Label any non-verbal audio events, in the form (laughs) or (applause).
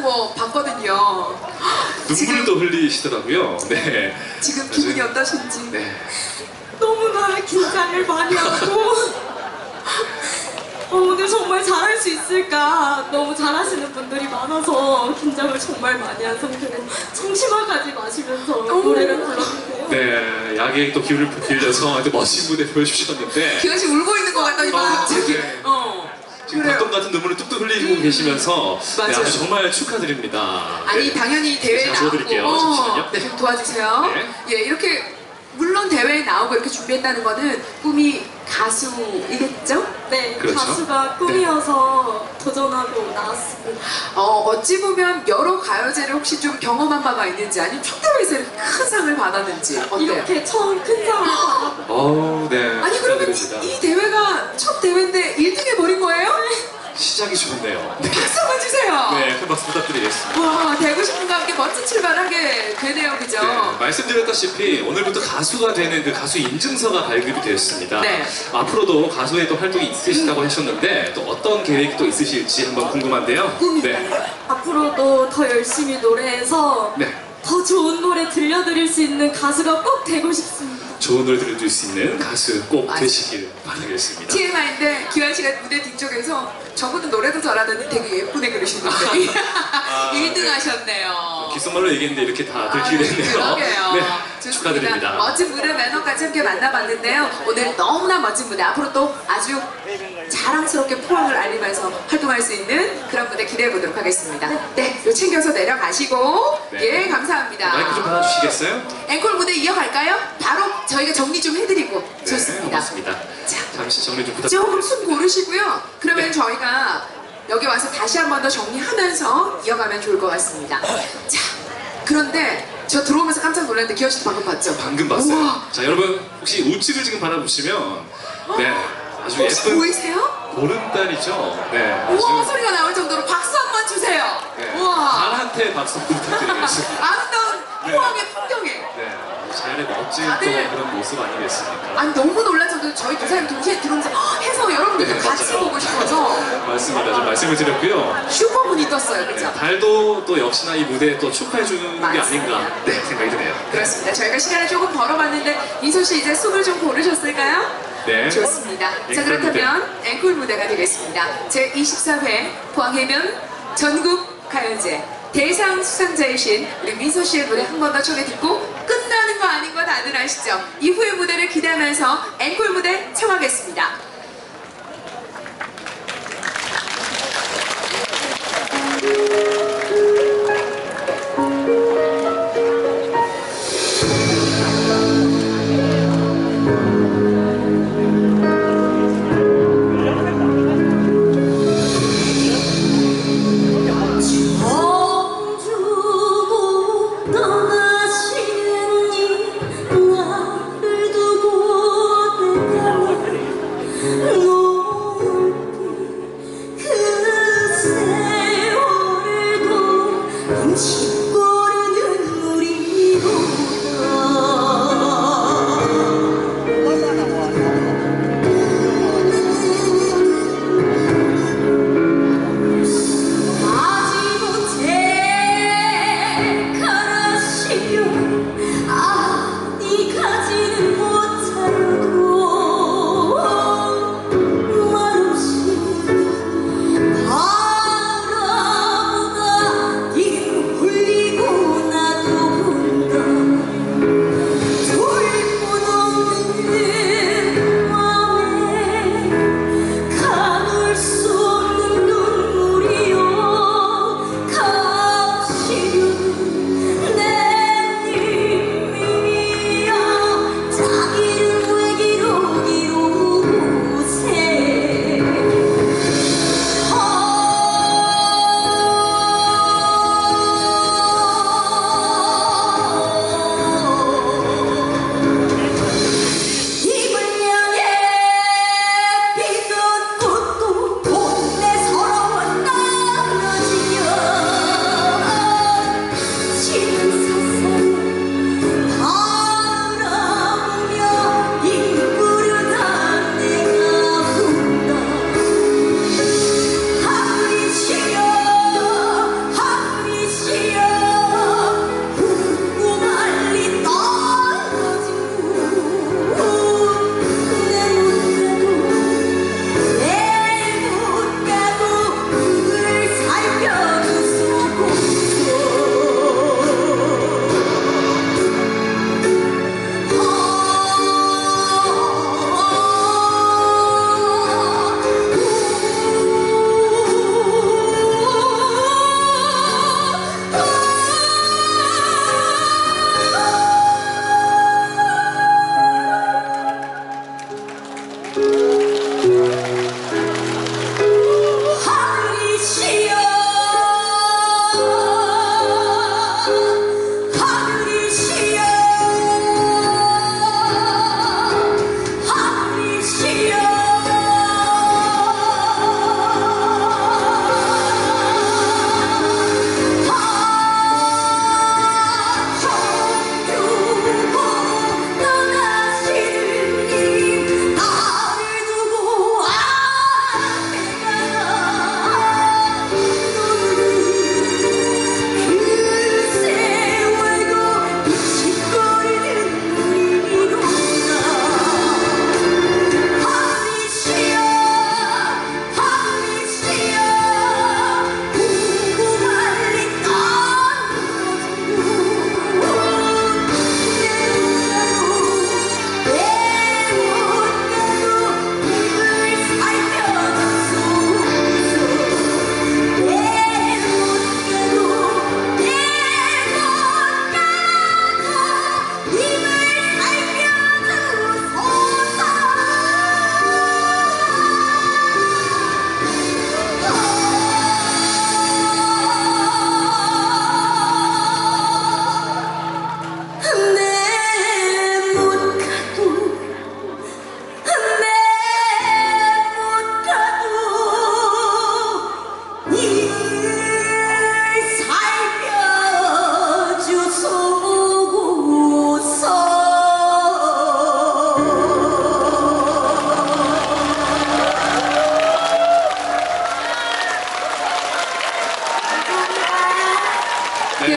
뭐 봤거든요. 눈물도 흘리시더라고요. 네. 지금 기분이 어떠신지. 네. 너무나 긴장을 많이 하고 어, 오늘 정말 잘할 수 있을까 너무 잘하시는 분들이 많아서 긴장을 정말 많이 한 상태로 청심화까지 마시면서 노래를 불렀는데요 네. 약에 또 기운을 빌려서 또 멋진 무대 보여주셨는데. 기현 씨 울고 있는 것 같더니 막 어, 갑자기. 네. 어. 지금 그래요. 닭똥 같은 눈물을 뚝뚝 흘리고 계시면서 네, 맞아요. 아주 정말 축하드립니다. 아니 네. 당연히 제가 나오고. 잠시만요. 네. 좀 도와주세요. 네. 예 이렇게 물론 대회에 나오고 이렇게 준비했다는 거는 꿈이 가수이겠죠? 네 그렇죠. 가수가 꿈이어서 도전하고 나왔습니다 어 어찌 보면 여러 가요제를 혹시 좀 경험한 바가 있는지 아니면 촉대회에서 이렇게 큰 상을 받았는지 어때요? 이렇게 처음 큰 상을 받았고 어우, 네. 아니 그러면 축하드립니다. 이, 이 대회가 첫 대회인데 1등 해버린 되네요, 그죠? 네, 말씀드렸다시피 오늘부터 가수가 되는 그 가수 인증서가 발급이 되었습니다. 네. 앞으로도 가수의 또 활동이 있으시다고 하셨는데 또 어떤 계획도 있으실지 한번 궁금한데요. 네. 앞으로도 더 열심히 노래해서 네. 더 좋은 노래 들려드릴 수 있는 가수가 꼭 되고 싶습니다 좋은 노래 들려줄 수 있는 가수 꼭. 되시길 바라겠습니다. TMI인데 기환 씨가 무대 뒤쪽에서 저분은 노래도 잘하는데 되게 예쁘네 그러시는데 아, 1등 네. (laughs) 하셨네요. 귓속말로 얘기했는데 이렇게 다 아, 들키게 됐네요. 그러게요. 네, 좋습니다. 축하드립니다. 멋진 무대 매너까지 함께 만나봤는데요. 오늘 너무나 멋진 무대 앞으로 또 아주 자랑스럽게 포항을 알리면서 활동할 수 있는 그런 무대 기대해 보도록 하겠습니다. 네, 요 챙겨서 내려가시고 네. 예 감사합니다. 마이크 좀 받아주시겠어요? 앵콜 무대 이어갈까요? 바로 저희가 정리 좀 해드리고 네, 좋습니다. 정리 좀 부탁드립니다. 조금 숨 고르시고요. 그러면 네. 저희가 여기 와서 다시 한 번 더 정리하면서 이어가면 좋을 것 같습니다. 자, 그런데 저 들어오면서 깜짝 놀랐는데 기현 씨도 방금 봤죠? 방금 봤어요. 우와, 자, 여러분 혹시 우측을 지금 바라보시면 네, 아주 혹시 예쁜 보이세요? 보름달이죠. 네, 우와 아주 소리가 나올 정도로 박수 한 번 주세요. 네, 우와 달한테 박수 부탁드리겠습니다. (laughs) 아름다운 네. 포항의 풍경에 네, 자연의 멋진 또 다들- 그런 모습 아니겠습니까? 아니 너무 놀라서도 저희 두 사람이 동시에 들어오면서 헉! 해서 여러분들도 네, 같이 맞아요. 보고 싶어서 (laughs) 맞습니다. 좀 말씀을 드렸고요. 슈퍼문이 떴어요, 네, 그죠? 달도 또 역시나 이 무대에 또 축하해주는 게 맞습니다. 아닌가 네, 생각이 드네요. 그렇습니다. 저희가 시간을 조금 벌어봤는데 민서 씨 이제 숨을 좀 고르셨을까요? 네. 좋습니다. 자 앵콜 그렇다면 앵콜 무대가 되겠습니다. 제 24회 포항해변 전국 가요제 대상 수상자이신 우리 민서 씨의 노래 한 번 더 청해 듣고 아시죠? 이후의 무대를 기대하면서 앵콜 무대 청하겠습니다. 네